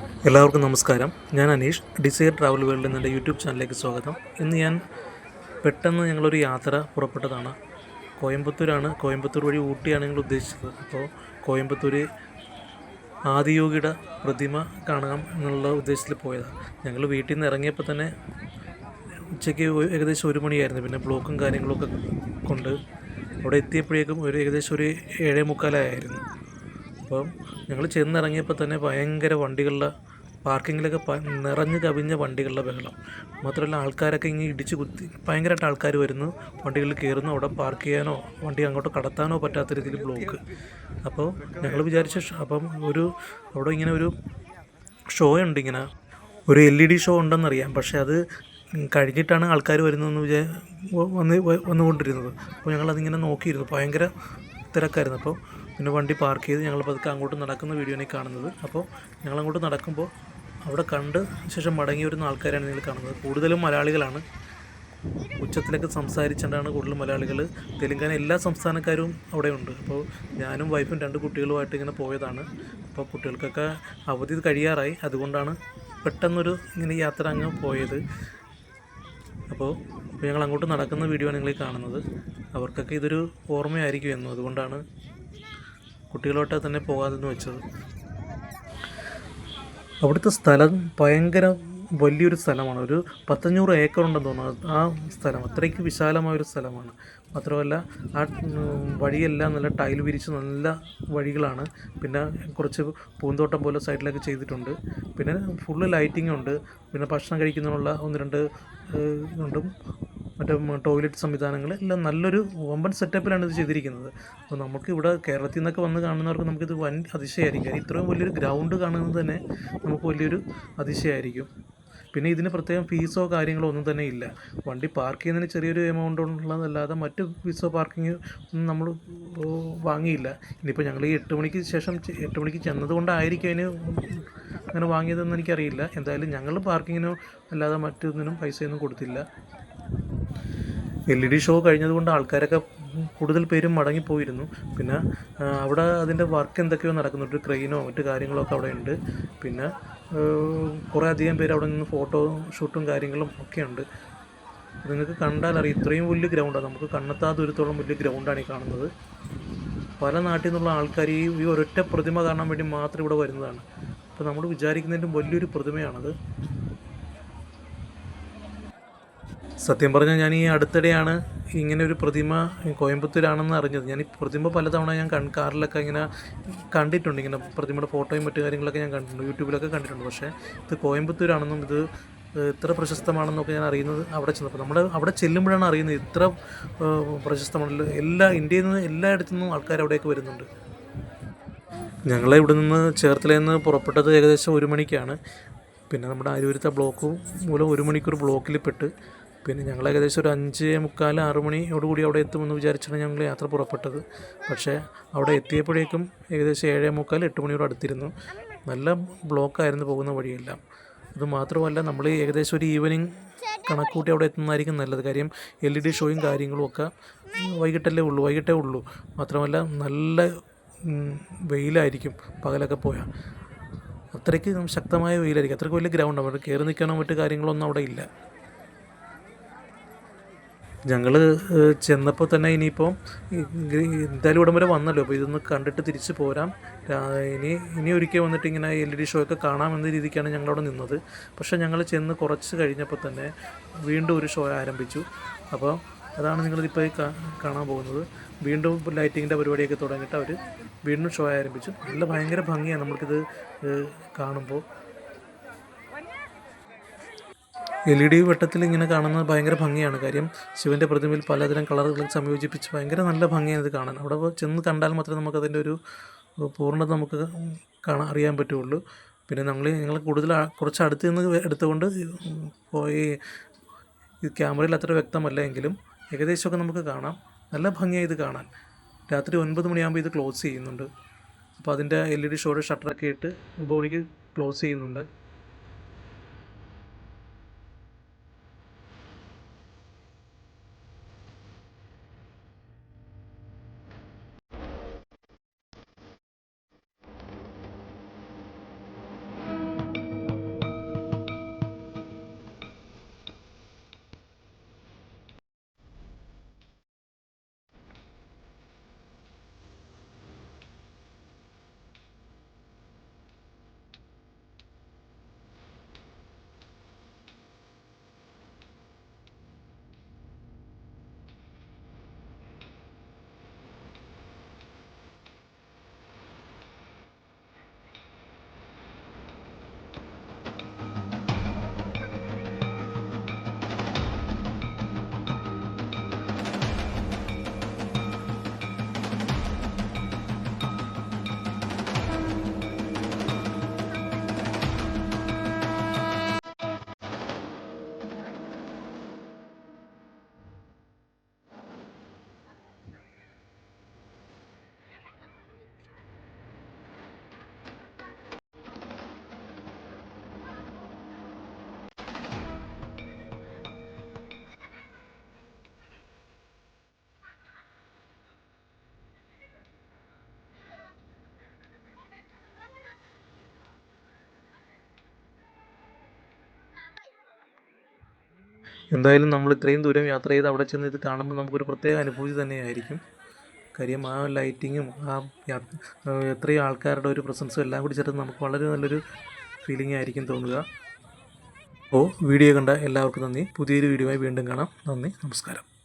എല്ലാവർക്കും നമസ്കാരം. ഞാൻ അനീഷ്. ഡിസൈർ ട്രാവൽ വേൾഡ് എന്ന യൂട്യൂബ് ചാനലിലേക്ക് സ്വാഗതം. ഇന്ന് ഞാൻ പെട്ടെന്ന് ഞങ്ങളൊരു യാത്ര പുറപ്പെട്ടതാണ്. കോയമ്പത്തൂരാണ്. കോയമ്പത്തൂർ വഴി ഊട്ടിയാണ് ഞങ്ങൾ ഉദ്ദേശിച്ചത്. അപ്പോൾ കോയമ്പത്തൂർ ആദിയോഗിയുടെ പ്രതിമ കാണാം എന്നുള്ള ഉദ്ദേശത്തിൽ പോയതാണ്. ഞങ്ങൾ വീട്ടിൽ നിന്ന് ഇറങ്ങിയപ്പോൾ തന്നെ ഉച്ചയ്ക്ക് ഏകദേശം ഒരു മണിയായിരുന്നു. പിന്നെ ബ്ലോക്കും കാര്യങ്ങളൊക്കെ കൊണ്ട് അവിടെ എത്തിയപ്പോഴേക്കും ഒരു ഏകദേശം ഒരു ഏഴേ മുക്കാലായിരുന്നു അപ്പം ഞങ്ങൾ ചെന്നിറങ്ങിയപ്പോൾ തന്നെ ഭയങ്കര വണ്ടികളുടെ പാർക്കിങ്ങിലൊക്കെ നിറഞ്ഞു കവിഞ്ഞ വണ്ടികളുടെ ബഹളം. മാത്രമല്ല ആൾക്കാരൊക്കെ ഇങ്ങനെ ഇടിച്ച് കുത്തി ഭയങ്കരമായിട്ട് ആൾക്കാർ വരുന്നു. വണ്ടികളിൽ കയറുന്നു അവിടെ പാർക്ക് ചെയ്യാനോ വണ്ടി അങ്ങോട്ട് കടത്താനോ പറ്റാത്ത രീതിയിൽ ബ്ലോക്ക്. അപ്പോൾ ഞങ്ങൾ വിചാരിച്ച അപ്പം ഒരു അവിടെ ഇങ്ങനെ ഒരു ഷോ ഉണ്ട് ഇങ്ങനെ. ഒരു എൽ ഇ ഡി ഷോ ഉണ്ടെന്നറിയാം. പക്ഷേ അത് കഴിഞ്ഞിട്ടാണ് ആൾക്കാർ വരുന്നതെന്ന് വിചാ വന്ന് വന്നുകൊണ്ടിരുന്നത്. അപ്പോൾ ഞങ്ങളതിങ്ങനെ നോക്കിയിരുന്നു. ഭയങ്കര തിരക്കായിരുന്നു. അപ്പോൾ പിന്നെ വണ്ടി പാർക്ക് ചെയ്ത് ഞങ്ങൾ പതുക്കെ അങ്ങോട്ട് നടക്കുന്ന വീഡിയോനെ കാണുന്നത്. അപ്പോൾ ഞങ്ങൾ അങ്ങോട്ട് നടക്കുമ്പോൾ അവിടെ കണ്ട് ശേഷം മടങ്ങി വരുന്ന ആൾക്കാരാണ് നിങ്ങൾ കാണുന്നത്. കൂടുതലും മലയാളികളാണ്. ഉച്ചത്തിലൊക്കെ സംസാരിച്ചുകൊണ്ടാണ് കൂടുതൽ മലയാളികൾ. തെലുങ്കാന എല്ലാ സംസ്ഥാനക്കാരും അവിടെ ഉണ്ട് അപ്പോൾ ഞാനും വൈഫും രണ്ട് കുട്ടികളുമായിട്ട് ഇങ്ങനെ പോയതാണ്. അപ്പോൾ കുട്ടികൾക്കൊക്കെ അവധി കഴിയാറായി. അതുകൊണ്ടാണ് പെട്ടെന്നൊരു ഇങ്ങനെ യാത്ര അങ്ങ് പോയത്. അപ്പോൾ അപ്പോൾ ഞങ്ങൾ അങ്ങോട്ട് നടക്കുന്ന വീഡിയോ ആണ് നിങ്ങൾ കാണുന്നത്. അവർക്കൊക്കെ ഇതൊരു ഓർമ്മയായിരിക്കും എന്നും അതുകൊണ്ടാണ് കുട്ടികളോട്ട് തന്നെ പോകാതെന്ന് വെച്ചത്. അവിടുത്തെ സ്ഥലം ഭയങ്കര വലിയൊരു സ്ഥലമാണ്. ഒരു പത്തഞ്ഞൂറ് ഏക്കർ ഉണ്ടെന്ന് തോന്നുന്നു. ആ സ്ഥലം അത്രയ്ക്ക് വിശാലമായ ഒരു സ്ഥലമാണ്. മാത്രമല്ല ആ വഴിയെല്ലാം നല്ല ടൈൽ വിരിച്ച് നല്ല വഴികളാണ്. പിന്നെ കുറച്ച് പൂന്തോട്ടം പോലെ സൈഡിലൊക്കെ ചെയ്തിട്ടുണ്ട്. പിന്നെ ഫുള്ള് ലൈറ്റിംഗ് ഉണ്ട്. പിന്നെ ഭക്ഷണം കഴിക്കുന്നതിനുള്ള ഒന്ന് രണ്ട് ഇതുണ്ടും. മറ്റേ ടോയ്ലറ്റ് സംവിധാനങ്ങൾ എല്ലാം നല്ലൊരു വമ്പൻ സെറ്റപ്പിലാണ് ഇത് ചെയ്തിരിക്കുന്നത്. അപ്പോൾ നമുക്ക് ഇവിടെ കേരളത്തിൽ നിന്നൊക്കെ വന്ന് കാണുന്നവർക്ക് നമുക്കിത് വൻ അതിശയമായിരിക്കും ഇത്രയും വലിയൊരു ഗ്രൗണ്ട് കാണുന്നത് തന്നെ നമുക്ക് വലിയൊരു അതിശയമായിരിക്കും പിന്നെ ഇതിന് പ്രത്യേകം ഫീസോ കാര്യങ്ങളോ ഒന്നും തന്നെ ഇല്ല. വണ്ടി പാർക്ക് ചെയ്യുന്നതിന് ചെറിയൊരു എമൗണ്ട് ഉള്ളതല്ലാതെ മറ്റ് ഫീസോ പാർക്കിങ് ഒന്നും നമ്മൾ വാങ്ങിയില്ല. ഇനിയിപ്പോൾ ഞങ്ങൾ ഈ എട്ട് മണിക്ക് ശേഷം എട്ട് മണിക്ക് ചെന്നത് കൊണ്ടായിരിക്കും അതിന് അങ്ങനെ വാങ്ങിയതെന്ന് എനിക്കറിയില്ല. എന്തായാലും ഞങ്ങൾ പാർക്കിങ്ങിനോ അല്ലാതെ മറ്റൊന്നിനും പൈസയൊന്നും കൊടുത്തില്ല. എൽ ഇ ഡി ഷോ കഴിഞ്ഞതുകൊണ്ട് ആൾക്കാരൊക്കെ കൂടുതൽ പേരും മടങ്ങിപ്പോയിരുന്നു. പിന്നെ അവിടെ അതിന്റെ വർക്ക് എന്തൊക്കെയോ നടക്കുന്നുണ്ട്. ക്രെയിനോ മറ്റു കാര്യങ്ങളോ ഒക്കെ അവിടെ ഉണ്ട്. പിന്നെ കുറേ അധികം പേര് അവിടെ നിന്ന് ഫോട്ടോ ഷൂട്ടും കാര്യങ്ങളും ഒക്കെ ഉണ്ട്. നിങ്ങൾക്ക് കണ്ടാൽ അറിയാം ഇത്രയും വലിയ ഗ്രൗണ്ടാണ് നമുക്ക് കണ്ണെത്താ ദൂരത്തോളം വലിയ ഗ്രൗണ്ടാണ് ഈ കാണുന്നത്. പല നാട്ടിൽ നിന്നുള്ള ആൾക്കാർ ഈ ഈ ഒരൊറ്റ പ്രതിമ കാണാൻ വേണ്ടി മാത്രം ഇവിടെ വരുന്നതാണ്. അപ്പോൾ നമ്മൾ വിചാരിക്കുന്നതിന്റെ വലിയൊരു പ്രതിമയാണത്. സത്യം പറഞ്ഞാൽ ഞാൻ ഈ അടുത്തിടെയാണ് ഇങ്ങനെ ഒരു പ്രതിമ കോയമ്പത്തൂരാണെന്ന് അറിഞ്ഞത്. ഞാൻ ഈ പ്രതിമ പലതവണ ഞാൻ കൺ കാറിലൊക്കെ ഇങ്ങനെ കണ്ടിട്ടുണ്ട്. ഇങ്ങനെ പ്രതിമയുടെ ഫോട്ടോയും മറ്റു കാര്യങ്ങളൊക്കെ ഞാൻ കണ്ടിട്ടുണ്ട്. യൂട്യൂബിലൊക്കെ കണ്ടിട്ടുണ്ട്. പക്ഷേ ഇത് കോയമ്പത്തൂരാണെന്നും ഇത് ഇത്ര പ്രശസ്തമാണെന്നൊക്കെ ഞാൻ അറിയുന്നത് അവിടെ ചെന്നപ്പോൾ നമ്മൾ അവിടെ ചെല്ലുമ്പോഴാണ് അറിയുന്നത് ഇത്ര പ്രശസ്തമാണല്ലോ എല്ലാ ഇന്ത്യയിൽ നിന്ന് എല്ലായിടത്തു നിന്നും ആൾക്കാർ അവിടേക്ക് വരുന്നുണ്ട്. ഞങ്ങളെ ഇവിടെ നിന്ന് ചേർത്തലയിൽ നിന്ന് പുറപ്പെട്ടത് ഏകദേശം ഒരു മണിക്കാണ്. പിന്നെ നമ്മുടെ അരൂരത്തെ ബ്ലോക്ക് മൂലം ഒരു മണിക്കൂർ ബ്ലോക്കിൽ പെട്ട് പിന്നെ ഞങ്ങൾ ഏകദേശം ഒരു അഞ്ച് മുക്കാൽ ആറ് മണിയോടുകൂടി അവിടെ എത്തുമെന്ന് വിചാരിച്ചാണ് ഞങ്ങൾ യാത്ര പുറപ്പെട്ടത്. പക്ഷേ അവിടെ എത്തിയപ്പോഴേക്കും ഏകദേശം ഏഴേ മുക്കാൽ എട്ട് മണിയോട് അടുത്തിരുന്നു. നല്ല ബ്ലോക്കായിരുന്നു പോകുന്ന വഴിയെല്ലാം. അത് മാത്രമല്ല നമ്മൾ ഏകദേശം ഒരു ഈവനിങ് കണക്കൂട്ടി അവിടെ എത്തുന്നതായിരിക്കും നല്ലത്. കാര്യം എൽ ഇ ഡി ഷോയും കാര്യങ്ങളും ഒക്കെ വൈകിട്ടല്ലേ ഉള്ളൂ വൈകിട്ടേ ഉള്ളൂ. മാത്രമല്ല നല്ല വെയിലായിരിക്കും പകലൊക്കെ പോയാൽ. അത്രയ്ക്ക് ശക്തമായ വെയിലായിരിക്കും. അത്രയ്ക്ക് വലിയ ഗ്രൗണ്ടാണ് അവിടെ കയറി നിൽക്കാനോ മറ്റു കാര്യങ്ങളൊന്നും അവിടെ ഇല്ല. ഞങ്ങൾ ചെന്നപ്പോൾ തന്നെ ഇനിയിപ്പോൾ എന്തായാലും ഇവിടം വന്നല്ലോ. അപ്പോൾ ഇതൊന്ന് കണ്ടിട്ട് തിരിച്ച് പോരാം. ഇനി ഇനി ഒരിക്കൽ വന്നിട്ട് ഇങ്ങനെ എൽ ഇ ഡി ഷോ ഒക്കെ കാണാമെന്ന രീതിക്കാണ് ഞങ്ങളവിടെ നിന്നത്. പക്ഷേ ഞങ്ങൾ ചെന്ന് കുറച്ച് കഴിഞ്ഞപ്പോൾ തന്നെ വീണ്ടും ഒരു ഷോ ആരംഭിച്ചു. അപ്പോൾ അതാണ് നിങ്ങളിതിപ്പോൾ കാണാൻ പോകുന്നത്. വീണ്ടും ലൈറ്റിങ്ങിന്റെ പരിപാടിയൊക്കെ തുടങ്ങിയിട്ട് അവർ വീണ്ടും ഷോ ആരംഭിച്ചു. നല്ല ഭയങ്കര ഭംഗിയാണ് നമ്മൾക്കിത് കാണുമ്പോൾ എൽ ഇ ഡി വെട്ടത്തിൽ ഇങ്ങനെ കാണുന്നത് ഭയങ്കര ഭംഗിയാണ്. കാര്യം ശിവന്റെ പ്രതിമയിൽ പലതരം കളറുകൾ സംയോജിപ്പിച്ച് ഭയങ്കര നല്ല ഭംഗിയാണ് ഇത് കാണാൻ. അവിടെ ചെന്ന് കണ്ടാൽ മാത്രമേ നമുക്കതിന്റെ ഒരു പൂർണത നമുക്ക് കാണാൻ അറിയാൻ പറ്റുള്ളൂ. പിന്നെ നമ്മൾ ഞങ്ങൾ കൂടുതൽ കുറച്ച് അടുത്ത് നിന്ന് എടുത്തുകൊണ്ട് പോയി ഈ ക്യാമറയിൽ അത്ര വ്യക്തമല്ല എങ്കിലും ഏകദേശമൊക്കെ നമുക്ക് കാണാം. നല്ല ഭംഗിയായി ഇത് കാണാൻ. രാത്രി ഒൻപത് മണിയാകുമ്പോൾ ഇത് ക്ലോസ് ചെയ്യുന്നുണ്ട്. അപ്പോൾ അതിന്റെ എൽ ഇ ഡി ഷോയുടെ ഷട്ടറൊക്കെ ഇട്ട് മണിക്ക് ക്ലോസ് ചെയ്യുന്നുണ്ട്. എന്തായാലും നമ്മൾ ഇത്രയും ദൂരം യാത്ര ചെയ്ത് അവിടെ ചെന്ന് ഇത് കാണുമ്പോൾ നമുക്കൊരു പ്രത്യേക അനുഭൂതി തന്നെയായിരിക്കും. കാര്യം ആ ലൈറ്റിങ്ങും ആ എത്രയും ആൾക്കാരുടെ ഒരു പ്രസൻസും എല്ലാം കൂടി ചേർത്ത് നമുക്ക് വളരെ നല്ലൊരു ഫീലിംഗ് ആയിരിക്കും തോന്നുക. അപ്പോൾ വീഡിയോ കണ്ട എല്ലാവർക്കും നന്ദി. പുതിയൊരു വീഡിയോയുമായി വീണ്ടും കാണാം. നന്ദി. നമസ്കാരം.